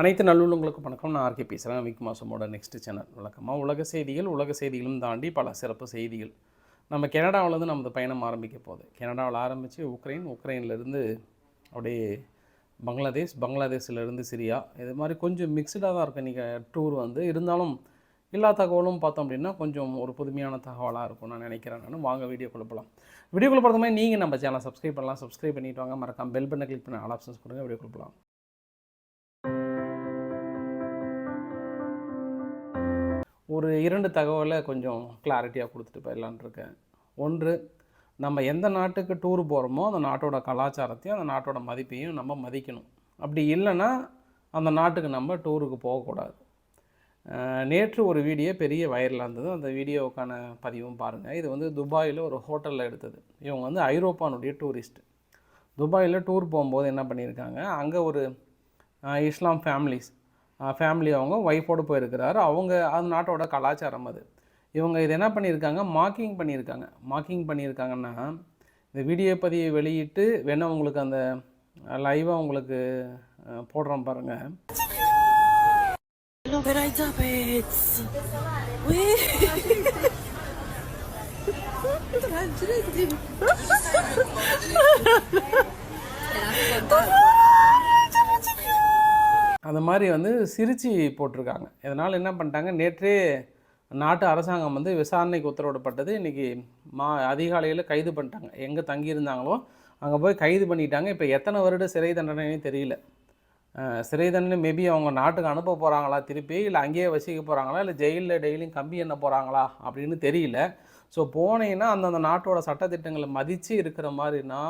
அனைத்து நல்லுள்ளங்களுக்கும் வணக்கம். நான் ஆர்கே பேசுகிறேன் விக் மாசமோட நெக்ஸ்ட் சேனல் வழக்கமாக உலக செய்திகள் உலக செய்திகளும் தாண்டி பல சிறப்பு செய்திகள். நம்ம கனடாவிலேருந்து நமது பயணம் ஆரம்பிக்க போகுது. கனடாவில் ஆரம்பித்து உக்ரைன் உக்ரைன்லேருந்து அப்படியே பங்களாதேஷ் பங்களாதேஷ்லேருந்து சிரியா இது மாதிரி கொஞ்சம் மிக்சடாக தான் இருக்கும். இன்றைக்கி டூர் வந்து இருந்தாலும் எல்லா தகவலும் பார்த்தோம் அப்படின்னா கொஞ்சம் ஒரு புதுமையான தகவலாக இருக்கும் நான் நினைக்கிறேன் நான். வாங்க வீடியோ போகலாம் வீடியோ போகிறது மாதிரி நீங்கள் நம்ம சேனல் சப்ஸ்கிரைப் பண்ணலாம். சப்ஸ்கிரைப் பண்ணிவிட்டு வாங்க. மறக்காம பெல் பண்ண கிளிக் பண்ண ஆல் ஆப்ஷன்ஸ் கொடுங்க. வீடியோ போகலாம் ஒரு இரண்டு தகவலை கொஞ்சம் கிளாரிட்டியாக கொடுத்துட்டு போயிடலான் இருக்கேன். ஒன்று நம்ம எந்த நாட்டுக்கு டூர் போகிறோமோ அந்த நாட்டோட கலாச்சாரத்தையும் அந்த நாட்டோட மதிப்பையும் நம்ம மதிக்கணும். அப்படி இல்லைன்னா அந்த நாட்டுக்கு நம்ம டூருக்கு போகக்கூடாது. நேற்று ஒரு வீடியோ பெரிய வைரலாக இருந்தது. அந்த வீடியோவுக்கான பதிவும் பாருங்கள் இது வந்து துபாயில் ஒரு ஹோட்டலில் எடுத்தது. இவங்க வந்து ஐரோப்பானுடைய டூரிஸ்ட் துபாயில் டூர் போகும்போது என்ன பண்ணியிருக்காங்க? அங்கே ஒரு இஸ்லாம் ஃபேமிலிஸ் ஃபேமிலி அவங்க ஒய்ஃபோடு போயிருக்கிறாரு. அவங்க அந்த நாட்டோட கலாச்சாரம் அது. இவங்க இது என்ன பண்ணியிருக்காங்க? மார்க்கிங் பண்ணியிருக்காங்க. மார்க்கிங் பண்ணியிருக்காங்கன்னா இந்த வீடியோ பதிவை வெளியிட்டு வேணா உங்களுக்கு அந்த லைவாக உங்களுக்கு போடுறோம் பாருங்கள். அந்த மாதிரி வந்து சிரிச்சு போட்டிருக்காங்க. இதனால் என்ன பண்ணிட்டாங்க? நேற்றே நாட்டு அரசாங்கம் வந்து விசாரணைக்கு உத்தரவிடப்பட்டது. இன்றைக்கி மா அதிகாலையில் கைது பண்ணிட்டாங்க. எங்கே தங்கியிருந்தாங்களோ அங்கே போய் கைது பண்ணிட்டாங்க. இப்போ எத்தனை வருட சிறை தண்டனைன்னு தெரியல. சிறை தண்டனை மேபி அவங்க நாட்டுக்கு அனுப்ப போகிறாங்களா திருப்பி? இல்லை அங்கேயே வசிக்க போகிறாங்களா இல்லை ஜெயிலில் டெய்லியும் கம்பி என்ன போகிறாங்களா அப்படின்னு தெரியல. ஸோ போனீங்கன்னா அந்தந்த நாட்டோட சட்டத்திட்டங்களை மதித்து இருக்கிற மாதிரினா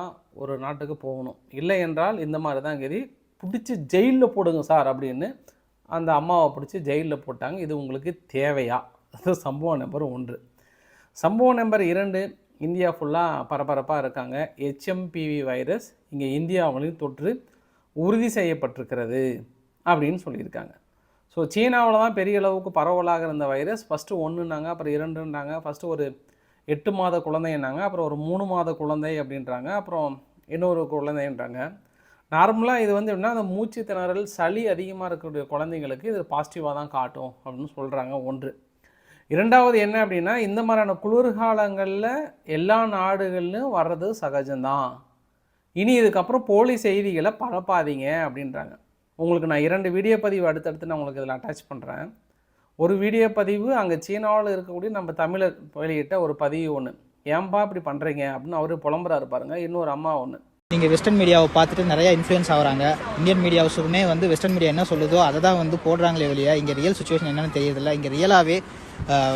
ஒரு நாட்டுக்கு போகணும். இல்லை என்றால் இந்த மாதிரி தான் கதி. பிடிச்சி ஜெயிலில் போடுங்க சார் அப்படின்னு அந்த அம்மாவை பிடிச்சி ஜெயிலில் போட்டாங்க. இது உங்களுக்கு தேவையா? அது சம்பவம் நம்பர் ஒன்று. சம்பவம் நம்பர் இரண்டு இந்தியா ஃபுல்லாக பரபரப்பாக இருக்காங்க. ஹெச்எம்பிவி வைரஸ் இங்கே இந்தியாவிலையும் தொற்று உறுதி செய்யப்பட்டிருக்கிறது அப்படின்னு சொல்லியிருக்காங்க. ஸோ சீனாவில் தான் பெரிய அளவுக்கு பரவலாக இருந்த வைரஸ் ஃபஸ்ட்டு ஒன்றுனாங்க அப்புறம் இரண்டுன்னாங்க. ஃபஸ்ட்டு ஒரு எட்டு மாத குழந்தைன்னாங்க அப்புறம் ஒரு மூணு மாத குழந்தை அப்படின்றாங்க. அப்புறம் இன்னொரு குழந்தைன்றாங்க. நார்மலாக இது வந்து எப்படின்னா அந்த மூச்சு திணறல் சளி அதிகமாக இருக்கக்கூடிய குழந்தைங்களுக்கு இது பாசிட்டிவாக தான் காட்டும் அப்படின்னு சொல்கிறாங்க ஒன்று. இரண்டாவது என்ன அப்படின்னா இந்த மாதிரியான குளிர்காலங்களில் எல்லா நாடுகள்லையும் வர்றது சகஜம்தான். இனி இதுக்கப்புறம் போலி செய்திகளை பரப்பாதீங்க அப்படின்றாங்க. உங்களுக்கு நான் இரண்டு வீடியோ பதிவு அடுத்தடுத்து நான் உங்களுக்கு இதில் அட்டாச் பண்ணுறேன் ஒரு வீடியோ பதிவு அங்கே சீனாவில் இருக்கக்கூடிய நம்ம தமிழர் வெளியிட்ட ஒரு பதிவு ஒன்று ஏன்பா இப்படி பண்ணுறீங்க அப்படின்னு அவர் புலம்புறாரு பாருங்க. இன்னொரு அம்மா ஒன்று நீங்கள் வெஸ்டர்ன் மீடியாவை பார்த்துட்டு நிறைய இன்ஃப்ளூயன்ஸ் ஆகிறாங்க. இந்தியன் மீடியாஸுமே வந்து வெஸ்டர்ன் மீடியா என்ன சொல்லுதோ அதை தான் வந்து போடுறாங்களே வெளியே இங்கே ரியல் சுச்சுவேஷன் என்னென்னு தெரியறதில்ல. இங்கே ரியலாகவே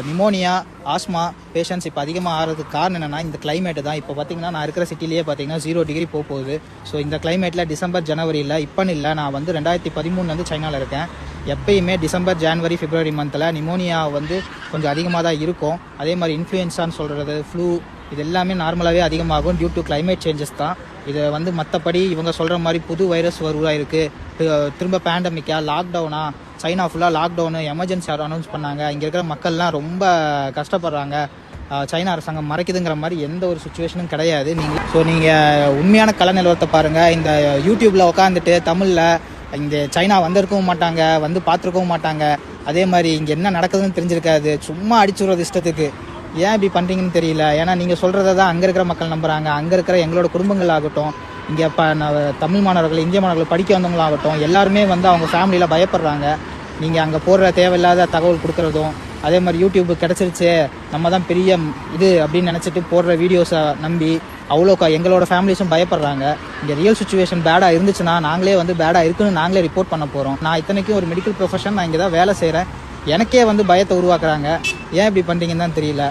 நிமோனியா ஆஸ்மா பேஷண்ட்ஸ் இப்போ அதிகமாக ஆகிறதுக்கு காரணம் என்னென்னா இந்த கிளைமேட்டு தான். இப்போ பார்த்தீங்கன்னா நான் இருக்கிற சிட்டிலேயே பார்த்தீங்கன்னா ஜீரோ டிகிரி போக போகுது. ஸோ இந்த கிளைமேட்டில் டிசம்பர் ஜனவரியில் இப்போன்னு இல்லை நான் வந்து ரெண்டாயிரத்தி பதிமூணுலேருந்து சைனாவில் இருக்கேன். எப்பயுமே டிசம்பர் ஜான்வரி பிப்ரவரி மந்தில் நிமோனியா வந்து கொஞ்சம் அதிகமாக தான் இருக்கும். அதே மாதிரி இன்ஃப்ளூயன்ஸான்னு சொல்கிறது ஃப்ளூ இது எல்லாமே நார்மலாகவே அதிகமாகும் டியூ டு கிளைமேட் சேஞ்சஸ் தான். இதை வந்து மற்றபடி இவங்க சொல்கிற மாதிரி புது வைரஸ் வருவா இருக்குது திரும்ப பேண்டமிக்கா லாக்டவுனா சைனா ஃபுல்லாக லாக்டவுனு எமர்ஜென்சி அனௌன்ஸ் பண்ணாங்க. இங்கே இருக்கிற மக்கள்லாம் ரொம்ப கஷ்டப்படுறாங்க. சைனா அரசாங்கம் மறைக்குதுங்கிற மாதிரி எந்த ஒரு சுச்சுவேஷனும் கிடையாது. நீங்கள் ஸோ நீங்கள் உண்மையான கல நிலவரத்தை பாருங்கள் இந்த யூடியூப்பில் உட்காந்துட்டு தமிழில் இங்கே சைனா வந்திருக்கவும் மாட்டாங்க வந்து பார்த்துருக்கவும் மாட்டாங்க. அதே மாதிரி இங்கே என்ன நடக்குதுன்னு தெரிஞ்சிருக்காது. சும்மா அடிச்சுடுறது இஷ்டத்துக்கு. ஏன் இப்படி பண்ணுறீங்கன்னு தெரியல. ஏன்னா நீங்கள் சொல்கிறத தான் அங்கே இருக்கிற மக்கள் நம்புறாங்க. அங்கே இருக்கிற எங்களோட குடும்பங்கள் ஆகட்டும் இங்கே இப்போ தமிழ் மாணவர்கள் இந்திய மாணவர்கள் படிக்க வந்தவங்களாகட்டும் எல்லாருமே வந்து அவங்க ஃபேமிலியில் பயப்படுறாங்க. நீங்கள் அங்கே போடுற தேவையில்லாத தகவல் கொடுக்குறதும் அதே மாதிரி யூடியூப் கிடச்சிருச்சு நம்ம தான் பெரிய இது அப்படின்னு நினச்சிட்டு போடுற வீடியோஸை நம்பி அவ்வளோ எங்களோட ஃபேமிலிஸும் பயப்படுறாங்க. இங்கே ரியல் சுச்சுவேஷன் பேடாக இருந்துச்சுன்னா நாங்களே வந்து பேடாக இருக்குன்னு நாங்களே ரிப்போர்ட் பண்ண போகிறோம் நான் இத்தனைக்கும் ஒரு மெடிக்கல் ப்ரொஃபஷன் நான் இங்கே தான் வேலை செய்கிறேன் எனக்கே வந்து பயத்தை உருவாக்குறாங்க. ஏன் இப்படி பண்ணுறீங்கன்னு தான் தெரியல.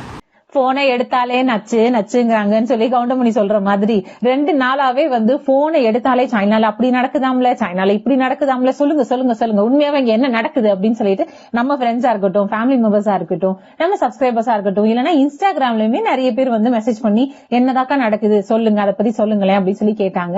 போனை எடுத்தாலே நச்சு நச்சுங்கிறாங்கன்னு சொல்லி கவுண்டமணி சொல்ற மாதிரி ரெண்டு நாளாவே வந்து போனை எடுத்தாலே சைனால அப்படி நடக்குதாம்ல சைனால இப்படி நடக்குதாம்ல சொல்லுங்க சொல்லுங்க சொல்லுங்க. உண்மையாவே இங்க என்ன நடக்குது அப்படின்னு சொல்லிட்டு நம்ம ஃப்ரெண்ட்ஸா இருக்கட்டும் ஃபேமிலி மெம்பர்ஸா இருக்கட்டும் நம்ம சப்ஸ்கிரைபர்ஸா இருக்கட்டும் இல்லைன்னா இன்ஸ்டாகிராம்லயுமே நிறைய பேர் வந்து மெசேஜ் பண்ணி என்னதாக்கா நடக்குது சொல்லுங்க அதை பத்தி சொல்லுங்களேன் அப்படின்னு சொல்லி கேட்டாங்க.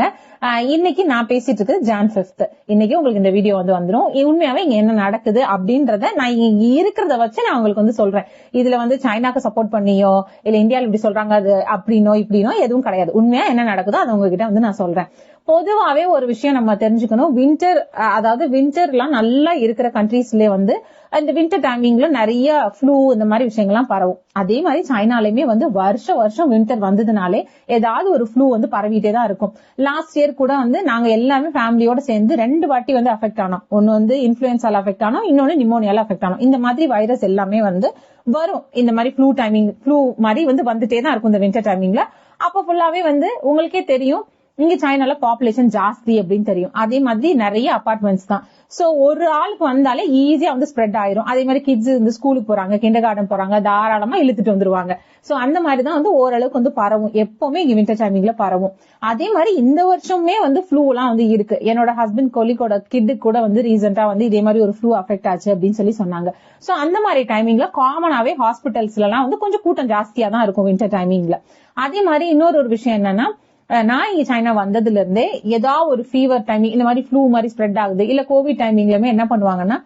இன்னைக்கு நான் பேசிட்டு இருக்கு ஜான் பிப்த் இன்னைக்கு உங்களுக்கு இந்த வீடியோ வந்து வந்துடும் உண்மையாவே இங்க என்ன நடக்குது அப்படின்றத நான் இங்க இருக்கிறத வச்சு நான் உங்களுக்கு வந்து சொல்றேன். இதுல வந்து சைனாக்கு சப்போர்ட் பண்ணியோ இல்ல இந்தியால இப்படி சொல்றாங்க அது அப்படின்னோ இப்படினோ எதுவும் கிடையாது. உண்மையா என்ன நடக்குதோ அது உங்ககிட்ட வந்து நான் சொல்றேன். பொதுவாவே ஒரு விஷயம் நம்ம தெரிஞ்சுக்கணும். வின்டர் அதாவது வின்டர்லாம் நல்லா இருக்கிற கண்ட்ரீஸ்லயே வந்து இந்த வின்டர் டைமிங்ல நிறைய ஃப்ளூ இந்த மாதிரி விஷயங்கள்லாம் பரவும். அதே மாதிரி சைனாலையுமே வந்து வருஷம் வருஷம் வின்டர் வந்ததுனாலே ஏதாவது ஒரு ஃப்ளூ வந்து பரவிட்டே தான் இருக்கும். லாஸ்ட் இயர் கூட வந்து நாங்க எல்லாமே ஃபேமிலியோட சேர்ந்து ரெண்டு வாட்டி வந்து அஃபெக்ட் ஆனோம். ஒன்னு வந்து இன்ஃபுளுன்சால அஃபெக்ட் ஆனோம் இன்னொன்னு நிமோனியால அஃபெக்ட் ஆனோம். இந்த மாதிரி வைரஸ் எல்லாமே வந்து வரும். இந்த மாதிரி ஃப்ளூ டைமிங் ஃப்ளூ மாதிரி வந்து வந்துட்டே தான் இருக்கும் இந்த வின்டர் டைமிங்ல அப்ப ஃபுல்லாவே வந்து உங்களுக்கே தெரியும் இங்க சைனால பாப்புலேஷன் ஜாஸ்தி அப்படின்னு தெரியும். அதே மாதிரி நிறைய அபார்ட்மெண்ட்ஸ் தான். சோ ஒரு ஆளுக்கு வந்தாலே ஈஸியா வந்து ஸ்ப்ரெட் ஆயிரும். அதே மாதிரி கிட்ஸ் வந்து ஸ்கூலுக்கு போறாங்க கிண்டர் கார்டன் போறாங்க தாராளமா இழுத்துட்டு வந்துருவாங்க. சோ அந்த மாதிரி தான் வந்து ஓரளவுக்கு வந்து பரவும். எப்பவுமே இங்க வின்டர் டைமிங்ல பரவும். அதே மாதிரி இந்த வருஷமே வந்து ஃப்ளூ எல்லாம் வந்து இருக்கு. என்னோட ஹஸ்பண்ட் கொலிக்கோட கிட்டு கூட வந்து ரீசெண்டா வந்து இதே மாதிரி ஒரு ஃப்ளூ அஃபெக்ட் ஆச்சு அப்படின்னு சொல்லி சொன்னாங்க. சோ அந்த மாதிரி டைமிங்ல காமனாவே ஹாஸ்பிட்டல்ஸ்ல எல்லாம் வந்து கொஞ்சம் கூட்டம் ஜாஸ்தியா தான் இருக்கும் வின்டர் டைமிங்ல அதே மாதிரி இன்னொரு ஒரு விஷயம் என்னன்னா நான் இங்க சைனா வந்ததுல இருந்தே ஏதாவது ஒரு ஃபீவர் டைமிங் இந்த மாதிரி ஃப்ளூ மாதிரி ஸ்ப்ரெட் ஆகுது. இல்ல கோவிட் டைமிங்லயுமே என்ன பண்ணுவாங்கன்னா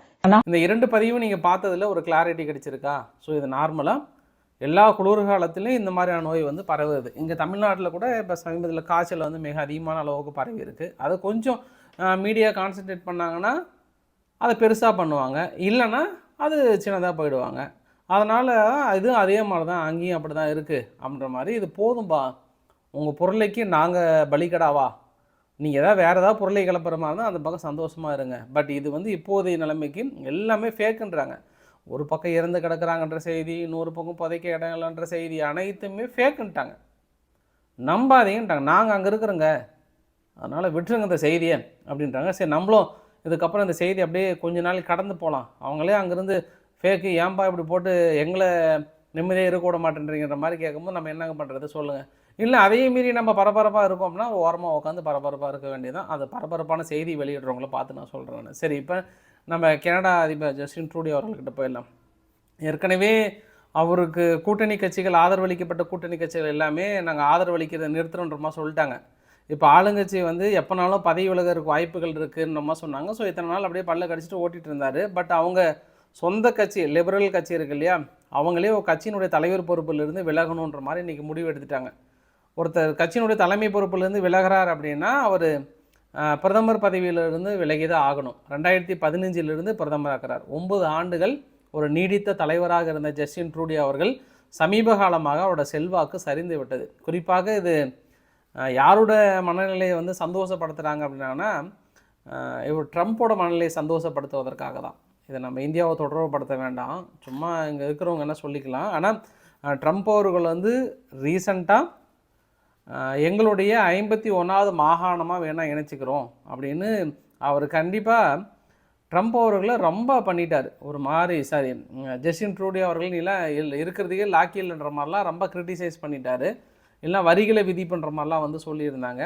இந்த இரண்டு பதிவும் நீங்கள் பார்த்ததுல ஒரு கிளாரிட்டி கிடைச்சிருக்கா? ஸோ இது நார்மலாக எல்லா குளிர்காலத்திலையும் இந்த மாதிரியான நோய் வந்து பரவுது. இங்கே தமிழ்நாட்டில் கூட இப்போ சமீபத்தில் காய்ச்சல் வந்து மிக அதிகமான அளவுக்கு பரவி இருக்கு. அதை கொஞ்சம் மீடியா கான்சென்ட்ரேட் பண்ணாங்கன்னா அதை பெருசாக பண்ணுவாங்க. இல்லைன்னா அது சின்னதாக போயிடுவாங்க. அதனால் இதுவும் அதே மாதிரி தான் அங்கேயும் அப்படி தான் இருக்குது அப்படின்ற மாதிரி இது போதும்பா. உங்கள் பொருளைக்கு நாங்கள் பலிகடாவா? நீங்கள் ஏதாவது வேறு ஏதாவது பொருளை கிளப்புற மாதிரி இருந்தால் அந்த பக்கம் சந்தோஷமாக இருங்க. பட் இது வந்து இப்போதைய நிலைமைக்கு எல்லாமே ஃபேக்குன்றாங்க ஒரு பக்கம் இறந்து கிடக்குறாங்கன்ற செய்தி இன்னொரு பக்கம் புதைக்க இடம் இல்லைன்ற செய்தி அனைத்துமே ஃபேக்குன்ட்டாங்க நம்பாதீங்கன்ட்டாங்க. நாங்கள் அங்கே இருக்கிறோங்க. அதனால் விட்டுருங்க இந்த செய்தியை அப்படின்றாங்க. சரி நம்மளும் இதுக்கப்புறம் இந்த செய்தி அப்படியே கொஞ்ச நாள் கடந்து போகலாம் அவங்களே அங்கேருந்து ஃபேக்கு ஏன்பா இப்படி போட்டு எங்களை நிம்மதியாக இருக்க விட மாட்டேன்றீங்கிற மாதிரி கேட்கும்போது நம்ம என்னங்க பண்ணுறது சொல்லுங்கள் இல்லை அதையும் மீறி நம்ம பரபரப்பாக இருக்கோம்னா ஓரமாக உட்காந்து பரபரப்பாக இருக்க வேண்டியதான் அது பரபரப்பான செய்தி வெளியிடுறவங்கள பார்த்து நான் சொல்கிறேன் சரி இப்போ நம்ம கனடா அதிபர் ஜஸ்டின் ட்ரூடி அவர்கள்கிட்ட போயிடலாம். ஏற்கனவே அவருக்கு கூட்டணி கட்சிகள் ஆதரவளிக்கப்பட்ட கூட்டணி கட்சிகள் எல்லாமே நாங்கள் ஆதரவளிக்கிறத நிறுத்துறோன்ற சொல்லிட்டாங்க. இப்போ ஆளுங்கட்சி வந்து எப்போனாலும் பதவி விலகிறதுக்கு வாய்ப்புகள் இருக்குன்ற சொன்னாங்க. ஸோ இத்தனை நாள் அப்படியே பல்ல கடிச்சிட்டு ஓட்டிகிட்டு இருந்தார். பட் அவங்க சொந்த கட்சி லிபரல் கட்சி இருக்கு இல்லையா அவங்களே ஒரு கட்சியினுடைய தலைவர் பொறுப்பிலிருந்து விலகணுன்ற மாதிரி இன்றைக்கி முடிவு எடுத்துட்டாங்க. ஒருத்தர் கட்சியினுடைய தலைமை பொறுப்பிலிருந்து விலகிறார் அப்படின்னா அவர் பிரதமர் பதவியிலிருந்து விலகி தான் ஆகணும். ரெண்டாயிரத்தி பதினஞ்சிலிருந்து பிரதமர் ஆகிறார். ஒன்பது ஆண்டுகள் ஒரு நீடித்த தலைவராக இருந்த ஜஸ்டின் ட்ரூடி அவர்கள் சமீப காலமாக அவரோட செல்வாக்கு சரிந்து விட்டது. குறிப்பாக இது யாரோட மனநிலையை வந்து சந்தோஷப்படுத்துகிறாங்க அப்படின்னா இவர் ட்ரம்ப்போட மனநிலையை சந்தோஷப்படுத்துவதற்காக தான். இதை நம்ம இந்தியாவை தொடர்புபடுத்த வேண்டாம். சும்மா இங்கே இருக்கிறவங்க என்ன சொல்லிக்கலாம். ஆனால் ட்ரம்ப் அவர்கள் வந்து ரீசண்டாக எங்களுடைய ஐம்பத்தி ஒன்றாவது மாகாணமாக வேணால் இணைச்சிக்கிறோம் அப்படின்னு அவர் கண்டிப்பாக ட்ரம்ப் அவர்களை ரொம்ப பண்ணிட்டார். ஒரு மாதிரி சாரி ஜஸ்டின் ட்ரூடி அவர்கள் இல்லை இல்லை இருக்கிறதுக்கே லாக்கி இல்லைன்ற மாதிரிலாம் ரொம்ப கிரிட்டிசைஸ் பண்ணிட்டார். இல்லை வரிகளை விதி பண்ணுற மாதிரிலாம் வந்து சொல்லியிருந்தாங்க.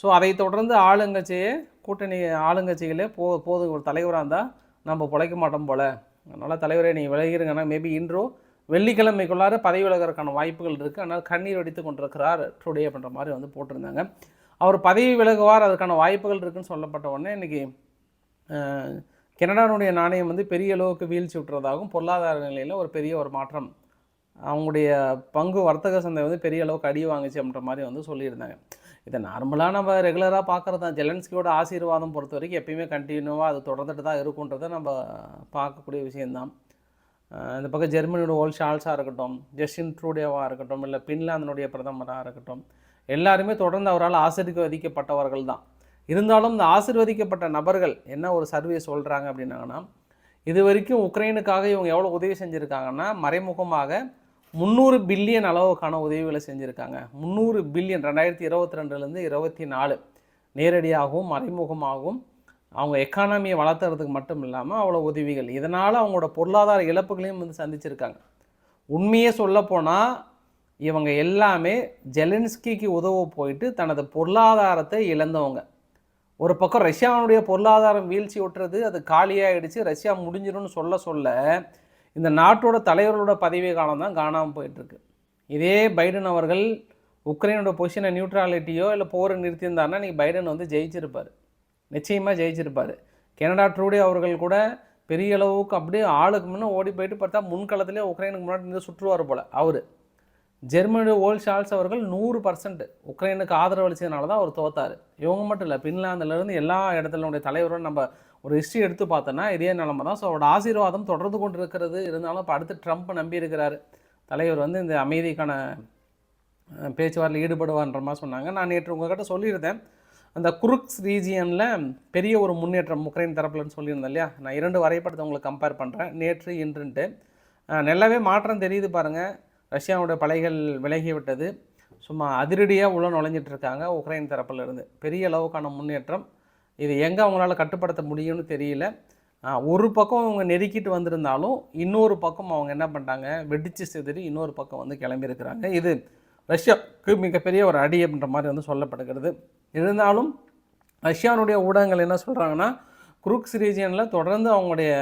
ஸோ அதை தொடர்ந்து ஆளுங்கட்சியே கூட்டணி ஆளுங்கட்சிகளே போ போதும் ஒரு தலைவராக இருந்தால் நம்ம பிழைக்க மாட்டோம் போல். அதனால் தலைவரே நீங்கள் விலகிருங்கன்னா மேபி இன்றோ வெள்ளிக்கிழமைக்குள்ளார பதவி விலகிறதுக்கான வாய்ப்புகள் இருக்குது அதனால் கண்ணீர் வடித்து கொண்டிருக்கிறார் டுடே அப்படின்ற மாதிரி வந்து போட்டிருந்தாங்க. அவர் பதவி விலகுவார் அதுக்கான வாய்ப்புகள் இருக்குன்னு சொல்லப்பட்ட உடனே இன்றைக்கி கனடாவுடைய நாணயம் வந்து பெரிய அளவுக்கு வீழ்ச்சி விட்டுறதாகவும் பொருளாதார நிலையில் ஒரு பெரிய ஒரு மாற்றம் அவங்களுடைய பங்கு வர்த்தக சந்தை வந்து பெரிய அளவுக்கு அடி வாங்குச்சு அப்படின்ற மாதிரி வந்து சொல்லியிருந்தாங்க. இதை நார்மலாக நம்ம ரெகுலராக பார்க்குறது தான். ஜெலன்ஸ்கியோட ஆசீர்வாதம் பொறுத்த வரைக்கும் எப்பயுமே கண்டினியூவாக அது தொடர்ந்துட்டு தான் இருக்குன்றதை நம்ம பார்க்கக்கூடிய விஷயந்தான் இந்த பக்கம் ஜெர்மனியோட ஓல் ஷால்ஸாக இருக்கட்டும் ஜஸ்டின் ட்ரூடேவாக இருக்கட்டும் இல்லை பின்லாந்தினுடைய பிரதமராக இருக்கட்டும் எல்லாருமே தொடர்ந்து அவரால் ஆசீர்வதிக்கப்பட்டவர்கள் தான் இருந்தாலும் இந்த ஆசிர்வதிக்கப்பட்ட நபர்கள் என்ன ஒரு சர்வே சொல்கிறாங்க அப்படின்னாங்கன்னா இது வரைக்கும் உக்ரைனுக்காக இவங்க எவ்வளோ உதவி செஞ்சுருக்காங்கன்னா மறைமுகமாக முந்நூறு பில்லியன் அளவுக்கான உதவிகளை செஞ்சுருக்காங்க. முந்நூறு பில்லியன் ரெண்டாயிரத்தி இருபத்தி ரெண்டுலேருந்து இருபத்தி நாலு நேரடியாகவும் மறைமுகமாகவும் அவங்க எக்கானமியை வளர்த்துறதுக்கு மட்டும் இல்லாமல் அவ்வளோ உதவிகள். இதனால் அவங்களோட பொருளாதார இழப்புகளையும் வந்து சந்திச்சிருக்காங்க. உண்மையே சொல்லப்போனால் இவங்க எல்லாமே ஜெலன்ஸ்கிக்கு உதவ போயிட்டு தனது பொருளாதாரத்தை இழந்தவங்க. ஒரு பக்கம் ரஷ்யாவுடைய பொருளாதாரம் வீழ்ச்சி விட்டுறது அது காலியாகிடுச்சு ரஷ்யா முடிஞ்சிடும்னு சொல்ல சொல்ல இந்த நாட்டோட தலைவர்களோட பதவி காலம் தான் காணாமல் போயிட்டுருக்கு. இதே பைடன் அவர்கள் உக்ரைனோட பொசிஷனை நியூட்ராலிட்டியோ இல்லை போரை நிறுத்தியிருந்தாருன்னா நீங்கள் பைடன் வந்து ஜெயிச்சிருப்பார். நிச்சயமாக ஜெயிச்சிருப்பார். கனடா ட்ரூடே அவர்கள் கூட பெரிய அளவுக்கு அப்படியே ஆளுக்கு முன்னே ஓடி போயிட்டு பார்த்தா முன்களத்திலே உக்ரைனுக்கு முன்னாடி நின்று சுற்றுவார் போல். அவர். ஜெர்மனி ஓல் ஷால்ஸ் அவர்கள் நூறு பர்சன்ட் உக்ரைனுக்கு ஆதரவளிச்சதுனால தான் அவர் தோத்தார் இவங்க மட்டும் இல்லை பின்லாந்துலேருந்து எல்லா இடத்துலனுடைய தலைவரும் நம்ம ஒரு ஹிஸ்ட்ரி எடுத்து பார்த்தோன்னா இதே நிலமை தான். ஸோ அவரோட ஆசீர்வாதம் தொடர்ந்து கொண்டு இருக்கிறது இருந்தாலும் இப்போ அடுத்து ட்ரம்ப் நம்பி இருக்கிறார். தலைவர் வந்து இந்த அமைதிக்கான பேச்சுவார்த்தையில் ஈடுபடுவான்ற மாதிரி சொன்னாங்க. நான் நேற்று உங்ககிட்ட சொல்லியிருந்தேன். அந்த குருக்ஸ் ரீஜியனில் பெரிய ஒரு முன்னேற்றம் உக்ரைன் தரப்புலன்னு சொல்லியிருந்தேன் இல்லையா? நான் இரண்டு வரைபடத்தை உங்களுக்கு கம்பேர் பண்ணுறேன் நேற்று இன்றுன்ட்டு. நல்லாவே மாற்றம் தெரியுது பாருங்கள் ரஷ்யாவோட பலைகள் விலகி விட்டது. சும்மா அதிரடியாக உள்ள நுழைஞ்சிட்ருக்காங்க உக்ரைன் தரப்புலேருந்து பெரிய அளவுக்கான முன்னேற்றம். இது எங்கே அவங்களால கட்டுப்படுத்த முடியும்னு தெரியல. ஒரு பக்கம் அவங்க நெருக்கிட்டு வந்திருந்தாலும் இன்னொரு பக்கம் அவங்க என்ன பண்ணிட்டாங்க? வெடிச்சு செதறி இன்னொரு பக்கம் வந்து கிளம்பியிருக்கிறாங்க. இது ரஷ்யாவுக்கு மிகப்பெரிய ஒரு அடி அப்படின்ற மாதிரி வந்து சொல்லப்படுகிறது. இருந்தாலும் ரஷ்யானுடைய ஊடகங்கள் என்ன சொல்கிறாங்கன்னா குரூக்ஸ் ரீஜியனில் தொடர்ந்து அவங்களுடைய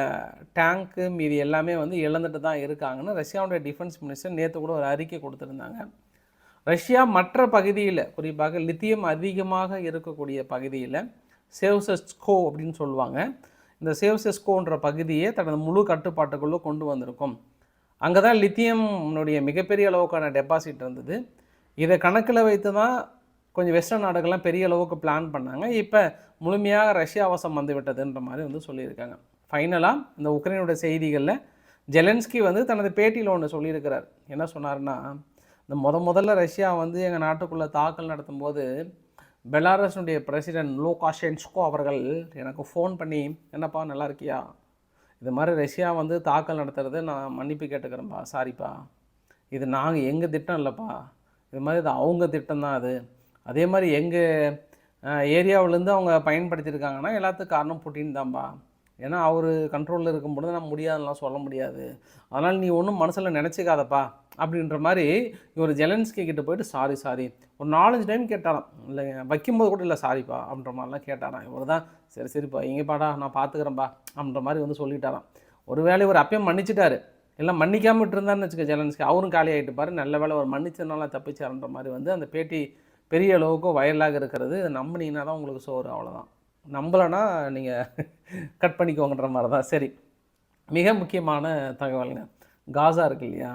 டேங்க்கு மீதி எல்லாமே வந்து இழந்துட்டு தான் இருக்காங்கன்னு ரஷ்யாவுடைய டிஃபென்ஸ் மினிஸ்டர் நேற்று கூட ஒரு அறிக்கை கொடுத்துருந்தாங்க. ரஷ்யா மற்ற பகுதியில் குறிப்பாக லித்தியம் அதிகமாக இருக்கக்கூடிய பகுதியில் சேவ்செஸ்கோ அப்படின்னு சொல்லுவாங்க. இந்த சேவ்செஸ்கோன்ற பகுதியை தனது முழு கட்டுப்பாட்டுக்குள்ளே கொண்டு வந்திருக்கும். அங்கே தான் லித்தியம்னுடைய மிகப்பெரிய அளவுக்கான டெபாசிட் இருந்தது. இதை கணக்கில் வைத்து தான் கொஞ்சம் வெஸ்டர்ன் நாடுகள்லாம் பெரிய அளவுக்கு பிளான் பண்ணாங்க. இப்போ முழுமையாக ரஷ்யா வசம் வந்து விட்டதுன்ற மாதிரி வந்து சொல்லியிருக்காங்க. ஃபைனலாக இந்த உக்ரைனோட செய்திகளில் ஜெலன்ஸ்கி வந்து தனது பேட்டியில் ஒன்று சொல்லியிருக்கிறார். என்ன சொன்னார்னா இந்த முத முதல்ல ரஷ்யா வந்து எங்கள் நாட்டுக்குள்ளே தாக்கல் நடத்தும்போது பெலாரஸுடைய பிரசிடென்ட் லூகாஷென்ஸ்கோ அவர்கள் எனக்கு ஃபோன் பண்ணி என்னப்பா நல்லா இருக்கியா? இது மாதிரி ரஷ்யா வந்து தாக்கல் நடத்துறது நான் மன்னிப்பு கேட்டுக்கிறேன்ப்பா. சாரிப்பா இது நாங்கள் எங்கள் திட்டம் இல்லைப்பா. இது மாதிரி இது அவங்க திட்டம் தான் அது. அதே மாதிரி எங்கள் ஏரியாவிலேருந்து அவங்க பயன்படுத்தியிருக்காங்கன்னா எல்லாத்துக்கும் காரணம் புட்டின் தான்ப்பா ஏன்னா அவர் கண்ட்ரோலில் இருக்கும்பொழுது நம்ம முடியாதுலாம் சொல்ல முடியாது. அதனால் நீ ஒன்றும் மனசில் நினச்சிக்காதப்பா அப்படின்ற மாதிரி இவர் ஜெலன்ஸ்கி கிட்டே போயிட்டு சாரி சாரி ஒரு நாலஞ்சு டைம் கேட்டாராம். இல்லை வைக்கும்போது கூட இல்லை சாரிப்பா அப்படின்ற மாதிரிலாம் கேட்டாராம். இவர் தான் சரி சரிப்பா எங்கேப்பாடா நான் பார்த்துக்கிறேன்ப்பா அப்படின்ற மாதிரி வந்து சொல்லிட்டாராம். ஒரு வேளை இவர் அப்பயும் மன்னிச்சிட்டாரு. எல்லாம் மன்னிக்காமல் விட்டுருந்தான்னு வச்சுக்க ஜெலன்ஸ்கி. அவரும் காலி ஆகிட்டு பாரு நல்ல வேளை அவர் மன்னிச்சதுனால தப்பிச்சாருன்ற மாதிரி வந்து அந்த பேட்டி பெரிய அளவுக்கு வயலாக இருக்கிறது. இதை நம்பினீங்கன்னா தான் உங்களுக்கு சோறு அவ்வளோதான் நம்பலைன்னா நீங்கள் கட் பண்ணிக்கோங்கன்ற மாதிரி தான். சரி. மிக முக்கியமான தகவலுங்க. காசா இருக்கு இல்லையா?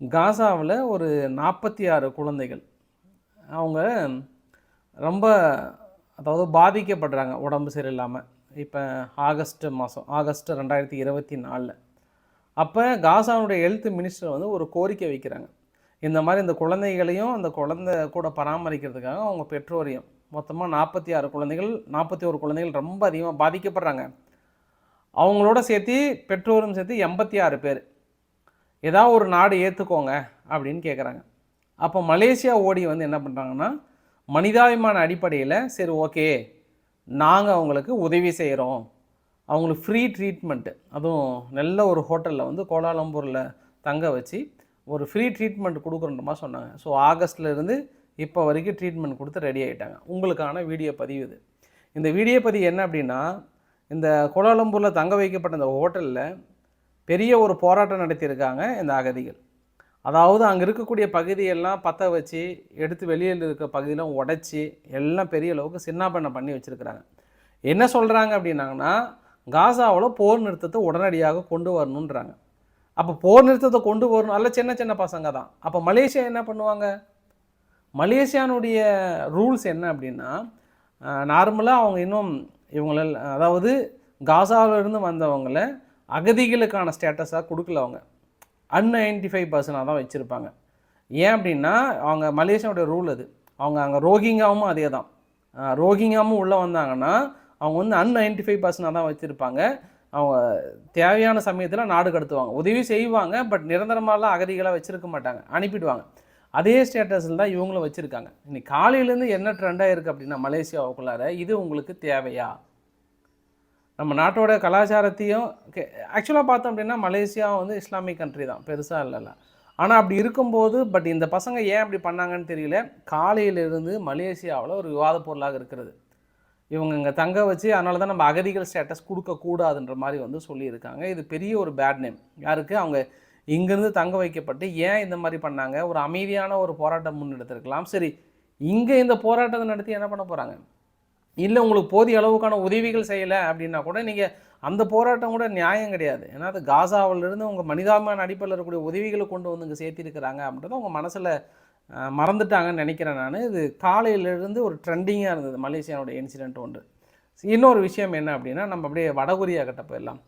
காசாவில் ஒரு நாற்பத்தி ஆறு குழந்தைகள். அவங்க ரொம்ப அதாவது பாதிக்கப்படுறாங்க உடம்பு சரியில்லாமல் இப்போ ஆகஸ்ட் மாதம் ஆகஸ்ட் ரெண்டாயிரத்தி இருபத்தி நாலில். அப்போ காசாவுடைய ஹெல்த் மினிஸ்டர் வந்து ஒரு கோரிக்கை வைக்கிறாங்க. இந்த மாதிரி இந்த குழந்தைகளையும் அந்த குழந்தை கூட பராமரிக்கிறதுக்காக அவங்க பெற்றோரையும் மொத்தமாக நாற்பத்தி ஆறு குழந்தைகள் நாற்பத்தி ஒரு குழந்தைகள் ரொம்ப அதிகமாக பாதிக்கப்படுறாங்க. அவங்களோட சேர்த்து பெற்றோரும் சேர்த்து எண்பத்தி ஆறு பேர். ஏதாவது ஒரு நாடு ஏற்றுக்கோங்க அப்படின்னு கேட்குறாங்க அப்போ மலேசியா ஓடி வந்து என்ன பண்ணுறாங்கன்னா மனிதாபிமான அடிப்படையில் சரி ஓகே நாங்கள் அவங்களுக்கு உதவி செய்கிறோம் அவங்களுக்கு ஃப்ரீ ட்ரீட்மெண்ட்டு அதுவும் நல்ல ஒரு ஹோட்டலில் வந்து கோலாலம்பூரில் தங்க வச்சு ஒரு ஃப்ரீ ட்ரீட்மெண்ட் கொடுக்குறன்ற சொன்னாங்க. ஸோ ஆகஸ்ட்லேருந்து இப்போ வரைக்கும் ட்ரீட்மெண்ட் கொடுத்து ரெடி ஆகிட்டாங்க உங்களுக்கான வீடியோ பதிவு இது. இந்த வீடியோ பதிவு என்ன அப்படின்னா இந்த கோலாலம்பூரில் தங்க வைக்கப்பட்ட இந்த ஹோட்டலில் பெரிய ஒரு போராட்டம் நடத்தியிருக்காங்க இந்த அகதிகள். அதாவது அங்கே இருக்கக்கூடிய பகுதியெல்லாம் பற்ற வச்சு எடுத்து வெளியில் இருக்க பகுதியெல்லாம் உடச்சி எல்லாம் பெரிய அளவுக்கு சின்னாபண்ண பண்ணி வச்சுருக்கிறாங்க. என்ன சொல்கிறாங்க அப்படின்னாங்கன்னா காசாவில் போர் நிறுத்தத்தை உடனடியாக கொண்டு வரணுன்றாங்க அப்போ போர் நிறுத்தத்தை கொண்டு வரணும் அல்ல சின்ன சின்ன பசங்க தான். அப்போ மலேசியா என்ன பண்ணுவாங்க? மலேசியானுடைய ரூல்ஸ் என்ன அப்படின்னா நார்மலாக அவங்க இன்னும் இவங்கள அதாவது காசாவிலிருந்து வந்தவங்கள அகதிகளுக்கான ஸ்டேட்டஸாக கொடுக்கல அவங்க. அன்ஐடென்டிஃபை பர்சனாக தான் வச்சுருப்பாங்க. ஏன் அப்படின்னா அவங்க மலேசியாவுடைய ரூல் அது. அவங்க அங்கே ரோகிங்காவும் அதே தான். ரோகிங்காவும் உள்ளே வந்தாங்கன்னா அவங்க வந்து அன்ஐடென்டிஃபை பர்சனாக தான் வச்சுருப்பாங்க. அவங்க தேவையான சமயத்தில் நாடு கடத்துவாங்க. உதவி செய்வாங்க பட் நிரந்தரமாகலாம் அகதிகளாக வச்சுருக்க மாட்டாங்க. அனுப்பிடுவாங்க. அதே ஸ்டேட்டஸில் தான் இவங்களும் வச்சுருக்காங்க. இன்னைக்கு காலையிலேருந்து என்ன ட்ரெண்டாக இருக்குது அப்படின்னா மலேசியாவுக்குள்ளார இது உங்களுக்கு தேவையா? நம்ம நாட்டோட கலாச்சாரத்தையும் ஆக்சுவலாக பார்த்தோம் அப்படின்னா மலேசியா வந்து இஸ்லாமிக் கண்ட்ரி தான். பெருசாக இல்லைல்ல. ஆனால் அப்படி இருக்கும்போது பட் இந்த பசங்க ஏன் அப்படி பண்ணாங்கன்னு தெரியல. காலையிலிருந்து மலேசியாவில் ஒரு விவாத பொருளாக இருக்கிறது. இவங்க இங்கே தங்க வச்சு அதனால தான் நம்ம அகதிகள் ஸ்டேட்டஸ் கொடுக்கக்கூடாதுன்ற மாதிரி வந்து சொல்லியிருக்காங்க. இது பெரிய ஒரு பேட் நேம் யாருக்கு? அவங்க இங்கேருந்து தங்க வைக்கப்பட்டு ஏன் இந்த மாதிரி பண்ணாங்க? ஒரு அமைதியான ஒரு போராட்டம் முன்னெடுத்திருக்கலாம். சரி இங்கே இந்த போராட்டத்தை நடத்தி என்ன பண்ண போகிறாங்க இல்லை உங்களுக்கு போதிய அளவுக்கான உதவிகள் செய்யலை அப்படின்னா கூட நீங்கள் அந்த போராட்டம் கூட நியாயம் கிடையாது. ஏன்னா அது காசாவிலிருந்து உங்கள் மனிதாபிமான அடிப்படையில் இருக்கக்கூடிய உதவிகளை கொண்டு வந்து இங்கே சேர்த்திருக்கிறாங்க அப்படின்றத உங்கள் மனசில் மறந்துட்டாங்கன்னு நினைக்கிறேன் நான். இது காலையிலேருந்து ஒரு ட்ரெண்டிங்காக இருந்தது மலேசியாவுடைய இன்சிடெண்ட் ஒன்று. இன்னொரு விஷயம் என்ன அப்படின்னா நம்ம அப்படியே வடகொரியா கிட்ட போயிடலாம்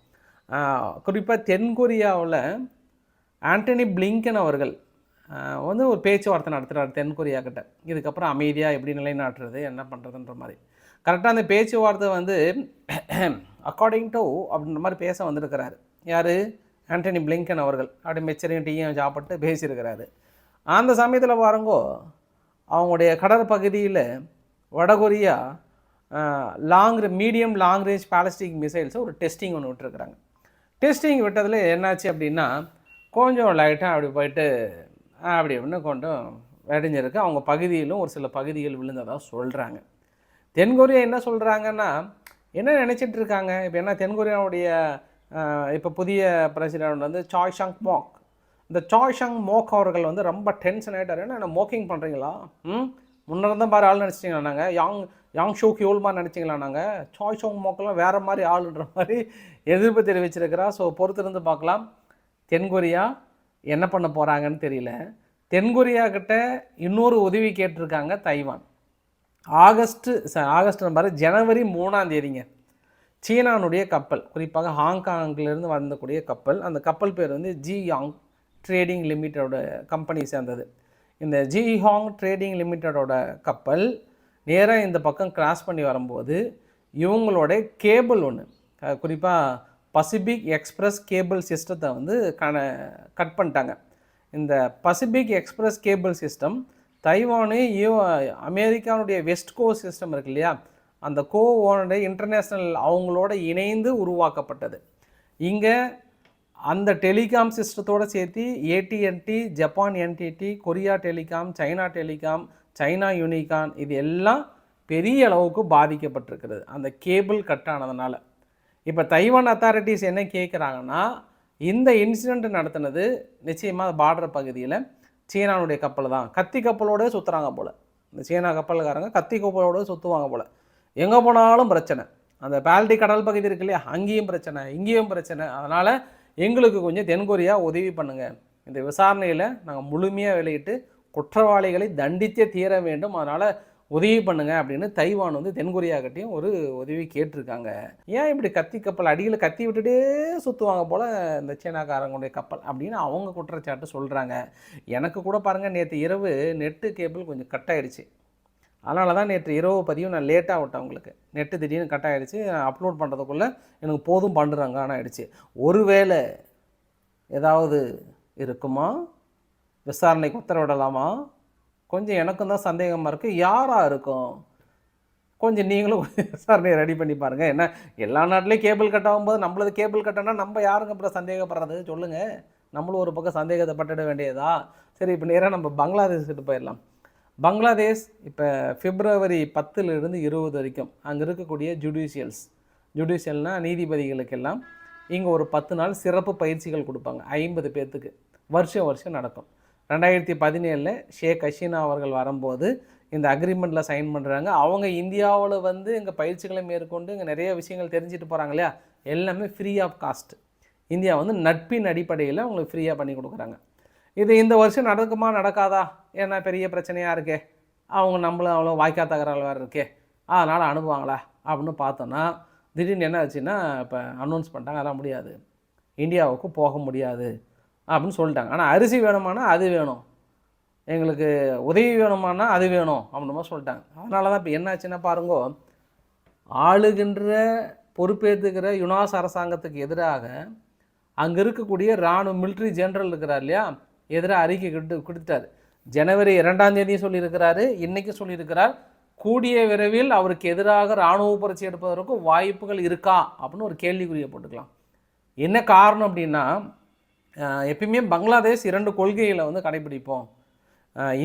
குறிப்பாக தென்கொரியாவில் ஆண்டனி பிளிங்கன் அவர்கள் வந்து ஒரு பேச்சுவார்த்தை நடத்துகிறார் தென்கொரியா கிட்ட இதுக்கப்புறம் அமைதியாக எப்படி நிலைநாட்டுறது என்ன பண்ணுறதுன்ற மாதிரி. கரெக்டாக அந்த பேச்சுவார்த்தை வந்து அக்கார்டிங் டு அப்படின்ற மாதிரி பேச வந்திருக்கிறாரு. யார்? ஆண்டனி பிளிங்கன் அவர்கள். அப்படி மெச்சரியும் டீயும் சாப்பிட்டு பேசியிருக்கிறாரு. அந்த சமயத்தில் பாருங்கோ அவங்களுடைய கடற்பகுதியில் வடகொரியா long medium long range ballistic மிசைல்ஸை ஒரு டெஸ்டிங் ஒன்று விட்டுருக்குறாங்க. டெஸ்டிங் விட்டதில் என்னாச்சு அப்படின்னா கொஞ்சம் லைட்டாக அப்படி போயிட்டு அப்படி இப்படின்னு கொண்டும் வெடிஞ்சிருக்கு. அவங்க பகுதியிலும் ஒரு சில பகுதிகள் விழுந்ததாக சொல்கிறாங்க தென்கொரியா என்ன சொல்கிறாங்கன்னா என்ன நினச்சிட்டு இருக்காங்க? இப்போ என்ன தென்கொரியாவுடைய இப்போ புதிய பிரசிடென்ட் வந்து சாய் ஷங் மோக் இந்த சாய்ஷங் மோக் அவர்கள் வந்து ரொம்ப டென்ஷன் ஆகிட்டார் என்ன மோக்கிங் பண்ணுறீங்களா ம்? முன்னர் தான் பாரு ஆள் நினச்சிட்டிங்களா நாங்கள் யாங் யாங் ஷோக் மாதிரி நினச்சிங்களா நாங்கள் சாய் ஷங் மோக்கெல்லாம் வேறு மாதிரி ஆளுன்ற மாதிரி எதிர்ப்பு தெரிவிச்சிருக்கிறா. ஸோ பொறுத்திருந்து பார்க்கலாம். தென்கொரியா என்ன பண்ண போகிறாங்கன்னு தெரியல. தென்கொரியா கிட்ட இன்னொரு உதவி கேட்டிருக்காங்க தைவான். ஆகஸ்ட்டு ச- ஆகஸ்ட் நம்பர் ஜனவரி மூணாம் தேதிங்க. சீனானுடைய கப்பல் குறிப்பாக ஹாங்காங்கிலிருந்து வந்தக்கூடிய கப்பல். அந்த கப்பல் பேர் வந்து ஜி யாங் ட்ரேடிங் லிமிட்டடோட கம்பெனி சேர்ந்தது. இந்த ஜிஹாங் ட்ரேடிங் லிமிட்டடோட கப்பல் நேராக இந்த பக்கம் கிராஸ் பண்ணி வரும்போது இவங்களோட கேபிள் ஒன்று குறிப்பாக பசிபிக் எக்ஸ்பிரஸ் கேபிள் சிஸ்டத்தை வந்து கண கட் பண்ணிட்டாங்க. இந்த Pacific Express cable system Taiwan you அமெரிக்காவுடைய வெஸ்ட் கோ சிஸ்டம் இருக்கு இல்லையா? அந்த கோ ஓனுடைய இன்டர்நேஷ்னல் அவங்களோட இணைந்து உருவாக்கப்பட்டது. இங்கே அந்த டெலிகாம் சிஸ்டத்தோடு சேர்த்து AT and T Japan NTT Korea telecom China telecom China Unicom இது எல்லாம் பெரிய அளவுக்கு பாதிக்கப்பட்டிருக்கிறது அந்த கேபிள் கட் ஆனதுனால. இப்போ தைவான் அத்தாரிட்டிஸ் என்ன கேட்குறாங்கன்னா இந்த இன்சிடெண்ட் நடத்தினது நிச்சயமாக பார்டர் பகுதியில் சீனானுடைய கப்பல் தான். கத்தி கப்பலோட சுற்றுறாங்க போல். இந்த சீனா கப்பல்காரங்க கத்தி கப்பலோட சுற்றுவாங்க போல். எங்கே போனாலும் பிரச்சனை. அந்த பால்டி கடல் பகுதி இருக்கு இல்லையா அங்கேயும் பிரச்சனை இங்கேயும் பிரச்சனை. அதனால் எங்களுக்கு கொஞ்சம் தென்கொரியா உதவி பண்ணுங்கள் இந்த விசாரணையில் நாங்கள் முழுமையாக வெளியிட்டு குற்றவாளிகளை தண்டித்தே தீர வேண்டும். அதனால் உதவி பண்ணுங்க அப்படின்னு தைவான் வந்து தென்கொரியா கிட்டேயும் ஒரு உதவி கேட்டிருக்காங்க. ஏன் இப்படி கத்தி கப்பல் அடியில் கத்தி விட்டுட்டே சுற்றுவாங்க போல் இந்த சீனாக்காரங்களுடைய கப்பல் அப்படின்னு அவங்க குற்றச்சாட்டு சொல்கிறாங்க எனக்கு கூட பாருங்கள் நேற்று இரவு நெட்டு கேபிள் கொஞ்சம் கட் ஆயிடுச்சு. அதனால தான் நேற்று இரவு பதிவு நான் லேட்டாக விட்டேன் உங்களுக்கு. நெட்டு திடீர்னு கட் ஆகிடுச்சு அப்லோட் பண்ணுறதுக்குள்ளே எனக்கு போதும் பண்ணுறாங்க ஆனால் ஆகிடுச்சு ஒருவேளை ஏதாவது இருக்குமா? விசாரணைக்கு உத்தரவிடலாமா? கொஞ்சம் எனக்கும் தான் சந்தேகமாக இருக்குது யாராக இருக்கும்? கொஞ்சம் நீங்களும் கொஞ்சம் விசாரணையை ரெடி பண்ணி பாருங்கள் என்ன எல்லா நாட்டிலையும் கேபிள் கட் ஆகும்போது நம்மளது கேபிள் கட்டனா நம்ம யாருங்க அப்புறம் சந்தேகப்படுறது? சொல்லுங்கள் நம்மளும் ஒரு பக்கம் சந்தேகத்தை பட்டுட வேண்டியதா? சரி இப்போ நேராக நம்ம பங்களாதேஷ்கிட்ட போயிடலாம். பங்களாதேஷ் இப்போ பிப்ரவரி பத்துலேருந்து இருபது வரைக்கும் அங்கே இருக்கக்கூடிய ஜுடிஷியல்ஸ் ஜுடிஷியல்னால் நீதிபதிகளுக்கெல்லாம் இங்கே ஒரு பத்து நாள் சிறப்பு பயிற்சிகள் கொடுப்பாங்க. ஐம்பது பேர்த்துக்கு வருஷம் வருஷம் நடக்கும். ரெண்டாயிரத்தி பதினேழில் ஷேக் ஹசீனா அவர்கள் வரும்போது இந்த அக்ரிமெண்ட்டில் சைன் பண்ணுறாங்க அவங்க இந்தியாவில் வந்து இங்கே பயிற்சிகளை மேற்கொண்டு இங்கே நிறைய விஷயங்கள் தெரிஞ்சுட்டு போகிறாங்க இல்லையா? எல்லாமே ஃப்ரீ ஆஃப் காஸ்ட் இந்தியா வந்து நட்பின் அடிப்படையில் அவங்களுக்கு ஃப்ரீயாக பண்ணி கொடுக்குறாங்க. இது இந்த வருஷம் நடக்குமா நடக்காதா? ஏன்னா பெரிய பிரச்சனையாக இருக்கே. அவங்க நம்மளும் அவ்வளோ வாய்க்கா தகராறு வேறு இருக்கே. அதனால் அனுப்புவாங்களா அப்படின்னு பார்த்தோன்னா திடீர்னு என்ன ஆச்சுன்னா இப்போ அனௌன்ஸ் பண்ணிட்டாங்க அதெல்லாம் முடியாது. இந்தியாவுக்கு போக முடியாது அப்படின்னு சொல்லிட்டாங்க. ஆனால் அரிசி வேணுமானா அது வேணும். எங்களுக்கு உதவி வேணுமானா அது வேணும் அப்படின்ற மாதிரி சொல்லிட்டாங்க. அதனால தான் இப்போ என்னாச்சுன்னா பாருங்கோ ஆளுகின்ற பொறுப்பேற்றுக்கிற யுனாஸ் அரசாங்கத்துக்கு எதிராக அங்கே இருக்கக்கூடிய இராணுவ மிலிட்ரி ஜென்ரல் இருக்கிறார் இல்லையா? எதிராக அறிக்கை கொடுத்து கொடுத்துட்டார். ஜனவரி இரண்டாம் தேதியும் சொல்லியிருக்கிறாரு. இன்றைக்கி சொல்லியிருக்கிறார் கூடிய விரைவில் அவருக்கு எதிராக இராணுவ புரட்சி எடுப்பதற்கு வாய்ப்புகள் இருக்கா? அப்படின்னு ஒரு கேள்விக்குறியை போட்டுக்கலாம். என்ன காரணம் அப்படின்னா எப்பயுமே பங்களாதேஷ் இரண்டு கொள்கைகளை வந்து கடைபிடிப்போம்.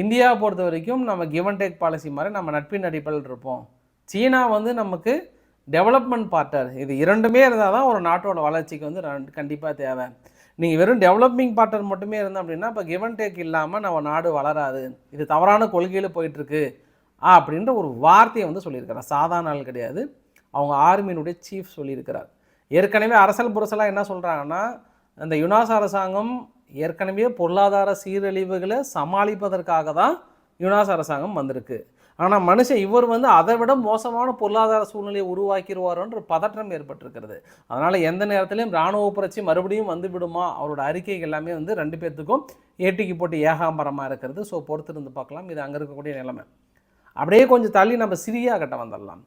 இந்தியா பொறுத்த வரைக்கும் நம்ம கிவ் அண்ட் டேக் பாலிசி மாதிரி நம்ம நட்பின் அடிப்படையில் இருப்போம். சீனா வந்து நமக்கு டெவலப்மெண்ட் பார்ட்னர் இது இரண்டுமே இருந்தால் தான் ஒரு நாட்டோட வளர்ச்சிக்கு வந்து கண்டிப்பாக தேவை. நீங்கள் வெறும் டெவலப்பிங் பார்ட்னர் மட்டுமே இருந்தோம் அப்படின்னா இப்போ கிவ் அண்ட் டேக் இல்லாமல் நம்ம நாடு வளராது. இது தவறான கொள்கையில் போயிட்டுருக்கு. அப்படின்ற ஒரு வார்த்தையை வந்து சொல்லியிருக்கிறார். சாதாரண ஆள் கிடையாது. அவங்க ஆர்மியினுடைய சீஃப் சொல்லியிருக்கிறார். ஏற்கனவே அரசல் புரசலாக என்ன சொல்கிறாங்கன்னா அந்த யுனாஸ் அரசாங்கம் ஏற்கனவே பொருளாதார சீரழிவுகளை சமாளிப்பதற்காக தான் யுனாஸ் அரசாங்கம் வந்திருக்கு. ஆனால் மனுஷன் இவர் வந்து அதை விட மோசமான பொருளாதார சூழ்நிலையை உருவாக்கிடுவாரோன்ற பதற்றம் ஏற்பட்டிருக்கிறது. அதனால் எந்த நேரத்திலையும் இராணுவ புரட்சி மறுபடியும் வந்து விடுமா அவரோட அறிக்கைகள் எல்லாமே வந்து ரெண்டு பேர்த்துக்கும் ஏட்டிக்கு போட்டு ஏகாம்பரமாக இருக்கிறது. ஸோ பொறுத்திருந்து பார்க்கலாம். இது அங்கே இருக்கக்கூடிய நிலைமை. அப்படியே கொஞ்சம் தள்ளி நம்ம சிரியா கிட்ட வந்துடலாம்.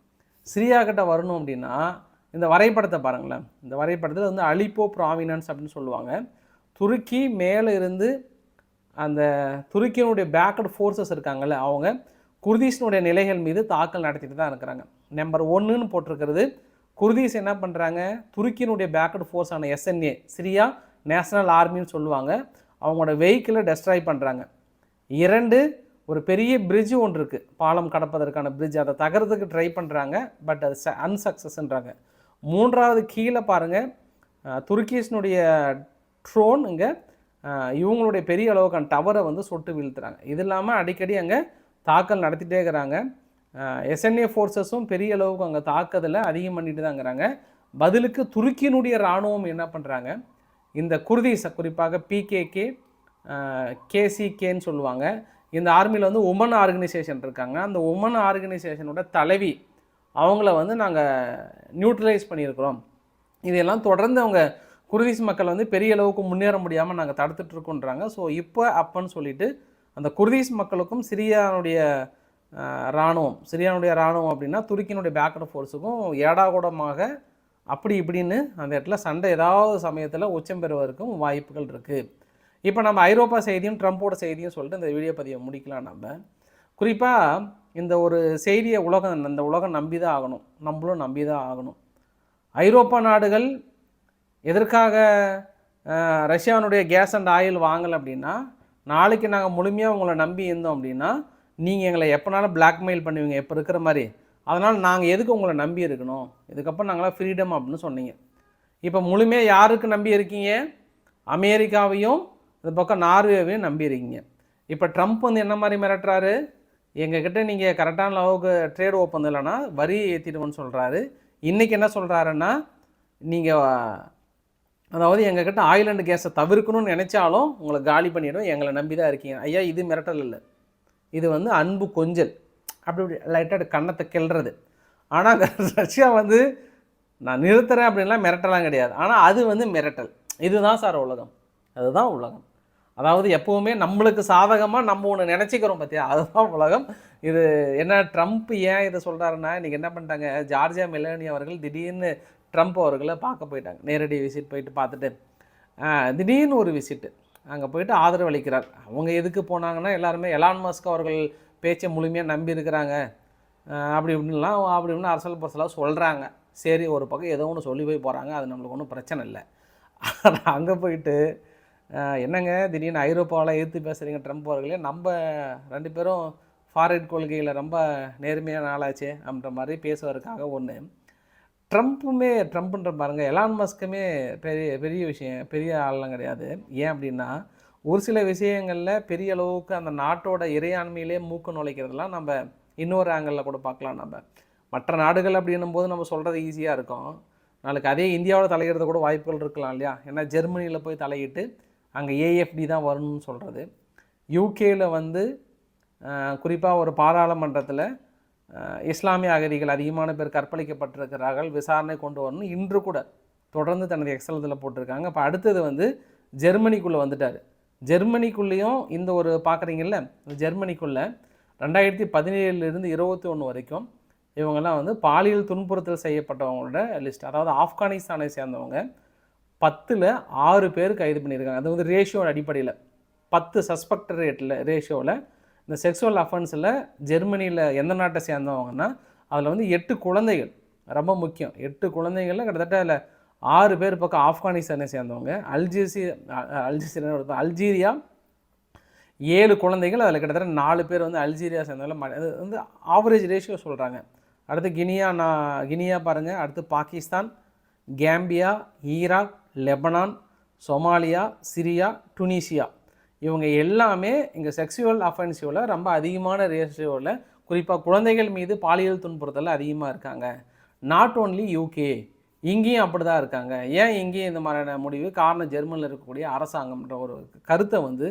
சிரியா கிட்ட வரணும் அப்படின்னா இந்த வரைபடத்தை பாருங்களேன். இந்த வரைபடத்தில் வந்து அலிப்போ ப்ராமினன்ஸ் அப்படின்னு சொல்லுவாங்க. துருக்கி மேலே இருந்து அந்த துருக்கியினுடைய பேக்கட் ஃபோர்ஸஸ் இருக்காங்கல்ல அவங்க குர்தீஸினுடைய நிலைகள் மீது தாக்கல் நடத்திட்டு தான் இருக்கிறாங்க. நம்பர் ஒன்றுன்னு போட்டிருக்கிறது குர்தீஸ் என்ன பண்ணுறாங்க துருக்கியினுடைய பேக்கட் ஃபோர்ஸான எஸ்என்ஏ சிரியா நேஷனல் ஆர்மின்னு சொல்லுவாங்க. அவங்களோட வெஹிக்கிளை டெஸ்ட்ராய் பண்ணுறாங்க இரண்டு ஒரு பெரிய பிரிட்ஜ் ஒன்று இருக்குது பாலம் கடப்பதற்கான பிரிட்ஜ் அதை தகரத்துக்கு ட்ரை பண்ணுறாங்க பட் அது அன்சக்ஸஸ்ன்றாங்க மூன்றாவது கீழே பாருங்கள் துருக்கீஸ்னுடைய ட்ரோன் இங்கே இவங்களுடைய பெரிய அளவுக்கான டவரை வந்து சொட்டு வீழ்த்துறாங்க. இது இல்லாமல் அடிக்கடி அங்கே தாக்கல் நடத்திட்டே இருக்கிறாங்க. எஸ்என்ஏ ஃபோர்ஸஸும் பெரிய அளவுக்கு அங்கே தாக்குதலை அதிகம் பண்ணிட்டு தாங்கிறாங்க பதிலுக்கு துருக்கியினுடைய இராணுவம் என்ன பண்ணுறாங்க இந்த குர்தீஸை குறிப்பாக பிகேகே கேசிகேன்னு சொல்லுவாங்க. இந்த ஆர்மியில் வந்து உமன் ஆர்கனைசேஷன் இருக்காங்க. அந்த உமன் ஆர்கனைசேஷனோட தலைவி அவங்கள வந்து நாங்கள் நியூட்ரலைஸ் பண்ணியிருக்கிறோம். இதெல்லாம் தொடர்ந்து அவங்க குர்தீஸ் மக்கள் வந்து பெரிய அளவுக்கு முன்னேற முடியாமல் நாங்கள் தடுத்துட்ருக்கோன்றாங்க ஸோ இப்போ அப்பன்னு சொல்லிட்டு அந்த குர்தீஸ் மக்களுக்கும் சிரியானுடைய இராணுவம் சிரியானுடைய இராணுவம் அப்படின்னா துருக்கியினுடைய பேக்கட் ஃபோர்ஸுக்கும் ஏடாகூடமாக அப்படி இப்படின்னு அந்த இடத்துல சண்டை ஏதாவது சமயத்தில் உச்சம் பெறுவதற்கும் வாய்ப்புகள் இருக்குது இப்போ நம்ம ஐரோப்பா செய்தியும் ட்ரம்ப்போட செய்தியும் சொல்லிட்டு இந்த வீடியோ பதிவை முடிக்கலாம் நம்ம குறிப்பாக இந்த ஒரு செய்தியை உலகம் இந்த உலகம் நம்பி தான் ஆகணும். நம்மளும் நம்பி தான் ஆகணும். ஐரோப்பா நாடுகள் எதற்காக ரஷ்யானுடைய கேஸ் அண்ட் ஆயில் வாங்கலை அப்படின்னா நாளைக்கு நாங்கள் முழுமையாக உங்களை நம்பி இருந்தோம் அப்படின்னா நீங்கள் எங்களை எப்போனாலும் பிளாக்மெயில் பண்ணுவீங்க இப்போ இருக்கிற மாதிரி. அதனால் நாங்கள் எதுக்கு உங்களை நம்பி இருக்கணும்? இதுக்கப்புறம் நாங்களாம் ஃப்ரீடம் அப்படின்னு சொன்னீங்க. இப்போ முழுமையாக யாருக்கு நம்பி இருக்கீங்க? அமெரிக்காவையும் இந்த பக்கம் நார்வேவையும் நம்பி இருக்கீங்க. இப்போ ட்ரம்ப் வந்து என்ன மாதிரி மிரட்டுறாரு? எங்ககிட்ட நீங்கள் கரெக்டான அளவுக்கு ட்ரேட் ஓப்பன் இல்லைன்னா வரி ஏற்றிடுவோன்னு சொல்கிறாரு இன்றைக்கி என்ன சொல்கிறாருன்னா நீங்கள் அதாவது எங்ககிட்ட ஆயில் அண்ட் கேஸை தவிர்க்கணும்னு நினச்சாலும் உங்களை காலி பண்ணிடும் எங்களை நம்பி தான் இருக்கீங்க. ஐயா இது மிரட்டல் இல்லை. இது வந்து அன்பு கொஞ்சல். அப்படி இப்படி லைட்டாக கன்னத்தை கிள்றது. ஆனால் ரஷ்யா வந்து நான் நிறுத்துறேன் அப்படின்லாம் மிரட்டலாம் கிடையாது. ஆனால் அது வந்து மிரட்டல். இதுதான் சார் உலகம். அதுதான் உலகம். அதாவது எப்போவுமே நம்மளுக்கு சாதகமாக நம்ம ஒன்று நினச்சிக்கிறோம் பார்த்தியா அதுதான் உலகம். இது என்ன ட்ரம்ப் ஏன் இதை சொல்கிறாருன்னா இன்றைக்கி என்ன பண்ணிட்டாங்க? ஜார்ஜியா மெலனி அவர்கள் திடீர்னு ட்ரம்ப் அவர்களை பார்க்க போயிட்டாங்க. நேரடி விசிட் போயிட்டு பார்த்துட்டு திடீர்னு ஒரு விசிட்டு. அங்கே போயிட்டு ஆதரவு அளிக்கிறார். அவங்க எதுக்கு போனாங்கன்னா எல்லாருமே எலான் மஸ்க் அவர்கள் பேச்சை முழுமையாக நம்பி இருக்கிறாங்க. அப்படி இப்படின்லாம் அப்படி இப்படின்னு அரசல் பரசலாக சொல்கிறாங்க சரி ஒரு பக்கம் ஏதோ ஒன்று சொல்லி போய் போகிறாங்க அது நம்மளுக்கு ஒன்றும் பிரச்சனை இல்லை. அங்கே போயிட்டு என்னங்க திடீர்னு ஐரோப்பாவில் எதிர்த்து பேசுகிறீங்க ட்ரம்ப் அவர்களே? நம்ம ரெண்டு பேரும் ஃபாரின் கொள்கையில் ரொம்ப நேர்மையான ஆளாச்சு அப்படின்ற மாதிரி பேசுவதற்காக ஒன்று ட்ரம்ப்புமே ட்ரம்ப்புன்ற பாருங்க எலான் மஸ்க்குமே பெரிய பெரிய விஷயம் பெரிய ஆள்லாம் கிடையாது. ஏன் அப்படின்னா ஒரு சில விஷயங்களில் பெரிய அளவுக்கு அந்த நாட்டோட இறையாண்மையிலே மூக்க நுழைக்கிறதுலாம் நம்ம இன்னொரு ஆங்கிளில் கூட பார்க்கலாம் நம்ம. மற்ற நாடுகள் அப்படின்னும் போது நம்ம சொல்கிறது ஈஸியாக இருக்கும். நாளைக்கு அதே இந்தியாவோட தலையிடுறது கூட வாய்ப்புகள் இருக்கலாம் இல்லையா? ஏன்னா ஜெர்மனியில் போய் தலையிட்டு அங்கே ஏஎஃப்டி தான் வரணும்னு சொல்கிறது யூகேயில் வந்து குறிப்பாக ஒரு பாராளுமன்றத்தில் இஸ்லாமிய அகதிகள் அதிகமான பேர் கற்பழிக்கப்பட்டிருக்கிறார்கள் விசாரணை கொண்டு வரணும். இன்று கூட தொடர்ந்து தனது எக்ஸலத்தில் போட்டிருக்காங்க. இப்போ அடுத்தது வந்து ஜெர்மனிக்குள்ளே வந்துட்டார். ஜெர்மனிக்குள்ளேயும் இந்த ஒரு பார்க்குறீங்கல்ல ஜெர்மனிக்குள்ளே ரெண்டாயிரத்தி பதினேழுலேருந்து இருபத்தி ஒன்று வரைக்கும் இவங்கெல்லாம் வந்து பாலியல் துன்புறுத்தல் செய்யப்பட்டவங்களோட லிஸ்ட் அதாவது ஆப்கானிஸ்தானை சேர்ந்தவங்க பத்தில் ஆறு பேர் கைது பண்ணியிருக்காங்க. அது வந்து ரேஷியோட அடிப்படையில் பத்து சஸ்பெக்ட் ரேட்டில் ரேஷியோவில் இந்த செக்ஸுவல் அஃபென்ஸில் ஜெர்மனியில் எந்த நாட்டை சேர்ந்தவங்கன்னா அதில் வந்து எட்டு குழந்தைகள் ரொம்ப முக்கியம். எட்டு குழந்தைகளில் கிட்டத்தட்ட அதில் ஆறு பேர் பக்கம் ஆப்கானிஸ்தானை சேர்ந்தவங்க. அல்ஜீசி அல்ஜீசியா அல்ஜீரியா. ஏழு குழந்தைகள் அதில் கிட்டத்தட்ட நாலு பேர் வந்து அல்ஜீரியா சேர்ந்தவங்க. ம- அது வந்து ஆவரேஜ் ரேஷியோ சொல்கிறாங்க அடுத்து கினியா நான் கினியா பாருங்கள் அடுத்து Pakistan Gambia Iraq Lebanon Somalia Syria Tunisia இவங்க எல்லாமே இங்கே செக்ஸுவல் அஃபென்சிவில் ரொம்ப அதிகமான ரேஷியோவில் குறிப்பாக குழந்தைகள் மீது பாலியல் துன்புறுத்தல் அதிகமாக இருக்காங்க. நாட் ஓன்லி யூகே இங்கேயும் அப்படி தான் இருக்காங்க. ஏன் இங்கேயும் இந்த மாதிரியான முடிவு? காரணம் ஜெர்மனியில் இருக்கக்கூடிய அரசாங்கம்ன்ற ஒரு கருத்தை வந்து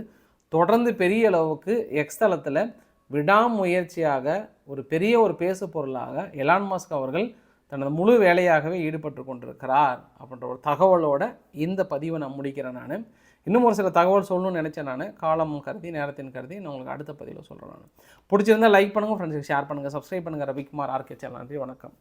தொடர்ந்து பெரிய அளவுக்கு எக்ஸ்தலத்தில் விடாமுயற்சியாக ஒரு பெரிய ஒரு பேசு பொருளாக எலான் மாஸ்க் அவர்கள் தனது முழு வேலையாகவே ஈடுபட்டு கொண்டிருக்கிறார் அப்படின்ற ஒரு தகவலோட இந்த பதிவை நான் முடிக்கிறேன் நான். இன்னும் ஒரு சில தகவல் சொல்லணும்னு நினச்சேன் நான். காலம் கருதி நேரத்தின் கருதி நான் உங்களுக்கு அடுத்த பதிவில் சொல்கிறேன் நான். பிடிச்சிருந்தா லைக் பண்ணுங்கள் ஃப்ரெண்ட்ஸுக்கு ஷேர் பண்ணுங்கள் சப்ஸ்கிரைப் பண்ணுங்கள் ரவிக்குமார் ஆர்கே சேனல் நன்றி வணக்கம்.